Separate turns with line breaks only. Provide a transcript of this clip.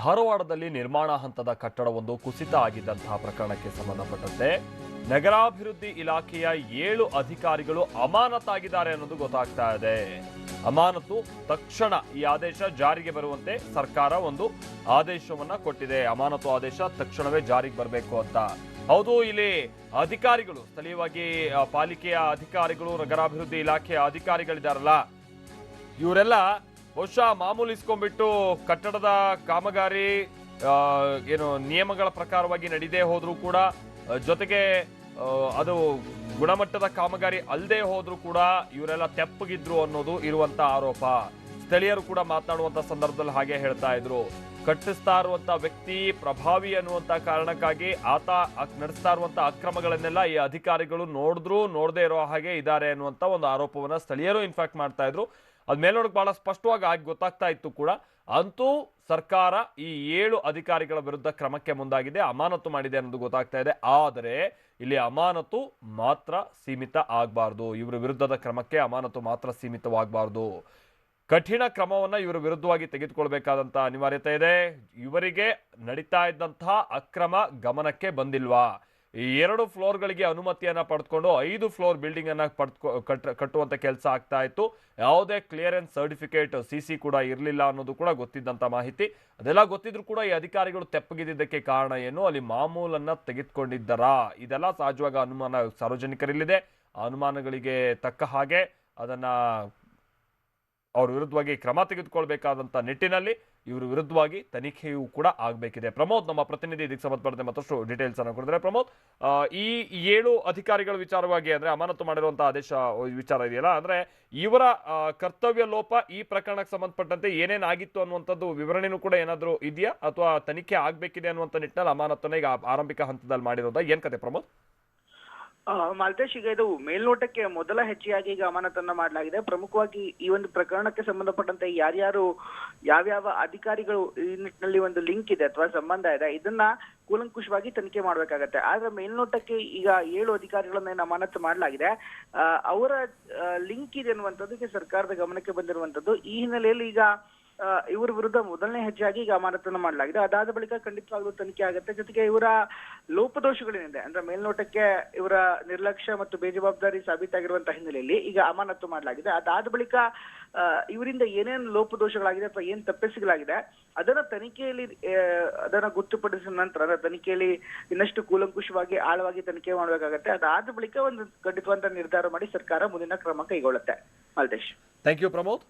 ಧಾರವಾಡದಲ್ಲಿ ನಿರ್ಮಾಣ ಹಂತದ ಕಟ್ಟಡವೊಂದು ಕುಸಿತ ಆಗಿದ್ದಂತಹ ಪ್ರಕರಣಕ್ಕೆ ಸಂಬಂಧಪಟ್ಟಂತೆ ನಗರಾಭಿವೃದ್ಧಿ ಇಲಾಖೆಯ ಏಳು ಅಧಿಕಾರಿಗಳು ಅಮಾನತಾಗಿದ್ದಾರೆ ಅನ್ನೋದು ಗೊತ್ತಾಗ್ತಾ ಇದೆ. ಅಮಾನತು ತಕ್ಷಣ ಈ ಆದೇಶ ಜಾರಿಗೆ ಬರುವಂತೆ ಸರ್ಕಾರ ಒಂದು ಆದೇಶವನ್ನ ಕೊಟ್ಟಿದೆ. ಅಮಾನತು ಆದೇಶ ತಕ್ಷಣವೇ ಜಾರಿಗೆ ಬರಬೇಕು ಅಂತ. ಹೌದು, ಇಲ್ಲಿ ಅಧಿಕಾರಿಗಳು, ಸ್ಥಳೀಯವಾಗಿ ಪಾಲಿಕೆಯ ಅಧಿಕಾರಿಗಳು, ನಗರಾಭಿವೃದ್ಧಿ ಇಲಾಖೆಯ ಅಧಿಕಾರಿಗಳಿದಾರಲ್ಲ ಇವರೆಲ್ಲ ಬಹುಶಃ ಮಾಮೂಲಿ ಇಸ್ಕೊಂಡ್ಬಿಟ್ಟು ಕಟ್ಟಡದ ಕಾಮಗಾರಿ ಏನು ನಿಯಮಗಳ ಪ್ರಕಾರವಾಗಿ ನಡೀದೇ ಹೋದರೂ ಕೂಡ ಜೊತೆಗೆ ಅದು ಗುಣಮಟ್ಟದ ಕಾಮಗಾರಿ ಅಲ್ಲದೆ ಹೋದರೂ ಕೂಡ ಇವರೆಲ್ಲ ತೆಪ್ಪಗಿದ್ರು ಅನ್ನೋದು ಇರುವಂತ ಆರೋಪ. ಸ್ಥಳೀಯರು ಕೂಡ ಮಾತನಾಡುವಂತ ಸಂದರ್ಭದಲ್ಲಿ ಹಾಗೆ ಹೇಳ್ತಾ ಇದ್ರು. ಕಟ್ಟಿಸ್ತಾ ಇರುವಂತ ವ್ಯಕ್ತಿ ಪ್ರಭಾವಿ ಅನ್ನುವಂತ ಕಾರಣಕ್ಕಾಗಿ ಆತ ನಡೆಸ್ತಾ ಇರುವಂತ ಅಕ್ರಮಗಳನ್ನೆಲ್ಲ ಈ ಅಧಿಕಾರಿಗಳು ನೋಡಿದ್ರು, ನೋಡದೇ ಇರೋ ಹಾಗೆ ಇದ್ದಾರೆ ಅನ್ನುವಂತ ಒಂದು ಆರೋಪವನ್ನ ಸ್ಥಳೀಯರು ಇನ್ಫ್ಯಾಕ್ಟ್ ಮಾಡ್ತಾ ಇದ್ರು. ಅದ್ ಮೇಲ್ನೋಡಕ್ ಬಹಳ ಸ್ಪಷ್ಟವಾಗಿ ಆಗಿ ಗೊತ್ತಾಗ್ತಾ ಇತ್ತು ಕೂಡ. ಅಂತೂ ಸರ್ಕಾರ ಈ ಏಳು ಅಧಿಕಾರಿಗಳ ವಿರುದ್ಧ ಕ್ರಮಕ್ಕೆ ಮುಂದಾಗಿದೆ, ಅಮಾನತು ಮಾಡಿದೆ ಅನ್ನೋದು ಗೊತ್ತಾಗ್ತಾ ಇದೆ. ಆದರೆ ಇಲ್ಲಿ ಅಮಾನತು ಮಾತ್ರ ಸೀಮಿತ ಆಗಬಾರ್ದು. ಇವರ ವಿರುದ್ಧದ ಕ್ರಮಕ್ಕೆ ಅಮಾನತು ಮಾತ್ರ ಸೀಮಿತವಾಗಬಾರ್ದು. ಕಠಿಣ ಕ್ರಮವನ್ನ ಇವರ ವಿರುದ್ಧವಾಗಿ ತೆಗೆದುಕೊಳ್ಬೇಕಾದಂಥ ಅನಿವಾರ್ಯತೆ ಇದೆ. ಇವರಿಗೆ ನಡೀತಾ ಇದ್ದಂತಹ ಅಕ್ರಮ ಗಮನಕ್ಕೆ ಬಂದಿಲ್ವಾ? ಈ ಎರಡು ಫ್ಲೋರ್ಗಳಿಗೆ ಅನುಮತಿಯನ್ನ ಪಡೆದುಕೊಂಡು ಐದು ಫ್ಲೋರ್ ಬಿಲ್ಡಿಂಗ್ ಅನ್ನ ಪಡೆದುಕೊ ಕಟ್, ಕಟ್ಟುವಂತ ಕೆಲಸ ಆಗ್ತಾ ಇತ್ತು. ಯಾವುದೇ ಕ್ಲಿಯರೆನ್ಸ್ ಸರ್ಟಿಫಿಕೇಟ್ ಸಿ ಸಿ ಕೂಡ ಇರಲಿಲ್ಲ ಅನ್ನೋದು ಕೂಡ ಗೊತ್ತಿದ್ದಂತ ಮಾಹಿತಿ. ಅದೆಲ್ಲ ಗೊತ್ತಿದ್ರು ಕೂಡ ಈ ಅಧಿಕಾರಿಗಳು ತೆಪ್ಪಗಿದ್ದಕ್ಕೆ ಕಾರಣ ಏನು? ಅಲ್ಲಿ ಮಾಮೂಲನ್ನ ತೆಗೆದುಕೊಂಡಿದ್ದರಾ? ಇದೆಲ್ಲ ಸಹಜವಾಗ ಅನುಮಾನ ಸಾರ್ವಜನಿಕರಲ್ಲಿದೆ. ಅನುಮಾನಗಳಿಗೆ ತಕ್ಕ ಹಾಗೆ ಅದನ್ನ ಅವ್ರ ವಿರುದ್ಧವಾಗಿ ಕ್ರಮ ತೆಗೆದುಕೊಳ್ಬೇಕಾದಂತ ನಿಟ್ಟಿನಲ್ಲಿ ಇವ್ರ ವಿರುದ್ಧವಾಗಿ ತನಿಖೆಯೂ ಕೂಡ ಆಗಬೇಕಿದೆ. ಪ್ರಮೋದ್, ನಮ್ಮ ಪ್ರತಿನಿಧಿ ಇದಕ್ಕೆ ಸಂಬಂಧಪಟ್ಟಂತೆ ಮತ್ತಷ್ಟು ಡೀಟೇಲ್ಸ್ ಅನ್ನು ಕೊಡಿದ್ರೆ ಪ್ರಮೋದ್ ಈ ಏಳು ಅಧಿಕಾರಿಗಳ ವಿಚಾರವಾಗಿ ಅಂದ್ರೆ ಅಮಾನತು ಮಾಡಿರುವಂತಹ ಆದೇಶ ವಿಚಾರ ಇದೆಯಲ್ಲ, ಅಂದ್ರೆ ಇವರ ಕರ್ತವ್ಯ ಲೋಪ ಈ ಪ್ರಕರಣಕ್ಕೆ ಸಂಬಂಧಪಟ್ಟಂತೆ ಏನೇನಾಗಿತ್ತು ಅನ್ನುವಂಥದ್ದು ವಿವರಣೆನೂ ಕೂಡ ಏನಾದರೂ ಇದೆಯಾ? ಅಥವಾ ತನಿಖೆ ಆಗಬೇಕಿದೆ ಅನ್ನುವಂಥ ನಿಟ್ಟಿನಲ್ಲಿ ಅಮಾನತನ್ನ ಈಗ ಆರಂಭಿಕ ಹಂತದಲ್ಲಿ ಮಾಡಿರೋದಾ? ಏನ್ ಕತೆ ಪ್ರಮೋದ್?
ಮಾಲ್ತೇಶ್ ಈಗ ಇದು ಮೇಲ್ನೋಟಕ್ಕೆ ಮೊದಲ ಹೆಚ್ಚಿಯಾಗಿ ಈಗ ಮಾಡಲಾಗಿದೆ. ಪ್ರಮುಖವಾಗಿ ಈ ಒಂದು ಪ್ರಕರಣಕ್ಕೆ ಸಂಬಂಧಪಟ್ಟಂತೆ ಯಾರ್ಯಾರು, ಯಾವ್ಯಾವ ಅಧಿಕಾರಿಗಳು ಈ ನಿಟ್ಟಿನಲ್ಲಿ ಒಂದು ಲಿಂಕ್ ಇದೆ ಅಥವಾ ಸಂಬಂಧ ಇದೆ, ಇದನ್ನ ಕೂಲಂಕುಷವಾಗಿ ತನಿಖೆ ಮಾಡ್ಬೇಕಾಗತ್ತೆ. ಆದ್ರೆ ಮೇಲ್ನೋಟಕ್ಕೆ ಈಗ ಏಳು ಅಧಿಕಾರಿಗಳನ್ನ ಅಮಾನತು ಮಾಡಲಾಗಿದೆ. ಅವರ ಲಿಂಕ್ ಇದೆ ಅನ್ನುವಂಥದ್ದು ಸರ್ಕಾರದ ಗಮನಕ್ಕೆ ಬಂದಿರುವಂತದ್ದು ಈ ಹಿನ್ನೆಲೆಯಲ್ಲಿ ಈಗ ಇವರ ವಿರುದ್ಧ ಮೊದಲನೇ ಹೆಜ್ಜೆಯಾಗಿ ಈಗ ಅಮಾನತನ್ನು ಮಾಡಲಾಗಿದೆ. ಅದಾದ ಬಳಿಕ ಖಂಡಿತವಾಗ್ಲೂ ತನಿಖೆ ಆಗುತ್ತೆ. ಜೊತೆಗೆ ಇವರ ಲೋಪದೋಷಗಳೇನಿದೆ, ಅಂದ್ರೆ ಮೇಲ್ನೋಟಕ್ಕೆ ಇವರ ನಿರ್ಲಕ್ಷ್ಯ ಮತ್ತು ಬೇಜವಾಬ್ದಾರಿ ಸಾಬೀತಾಗಿರುವಂತಹ ಹಿನ್ನೆಲೆಯಲ್ಲಿ ಈಗ ಅಮಾನತು ಮಾಡಲಾಗಿದೆ. ಅದಾದ ಬಳಿಕ ಇವರಿಂದ ಏನೇನು ಲೋಪದೋಷಗಳಾಗಿದೆ ಅಥವಾ ಏನ್ ತಪ್ಪಿಸಲಾಗಿದೆ ಅದನ್ನ ತನಿಖೆಯಲ್ಲಿ ಅದನ್ನ ಗೊತ್ತುಪಡಿಸಿದ ನಂತರ ತನಿಖೆಯಲ್ಲಿ ಇನ್ನಷ್ಟು ಕೂಲಂಕುಷವಾಗಿ, ಆಳವಾಗಿ ತನಿಖೆ ಮಾಡಬೇಕಾಗತ್ತೆ. ಅದಾದ ಬಳಿಕ ಒಂದು ಖಂಡಿತವಂತ ನಿರ್ಧಾರ ಮಾಡಿ ಸರ್ಕಾರ ಮುಂದಿನ ಕ್ರಮ ಕೈಗೊಳ್ಳುತ್ತೆ. ಮಾಲ್ದೇಶ್
ಥ್ಯಾಂಕ್ ಯು ಪ್ರಮೋದ್.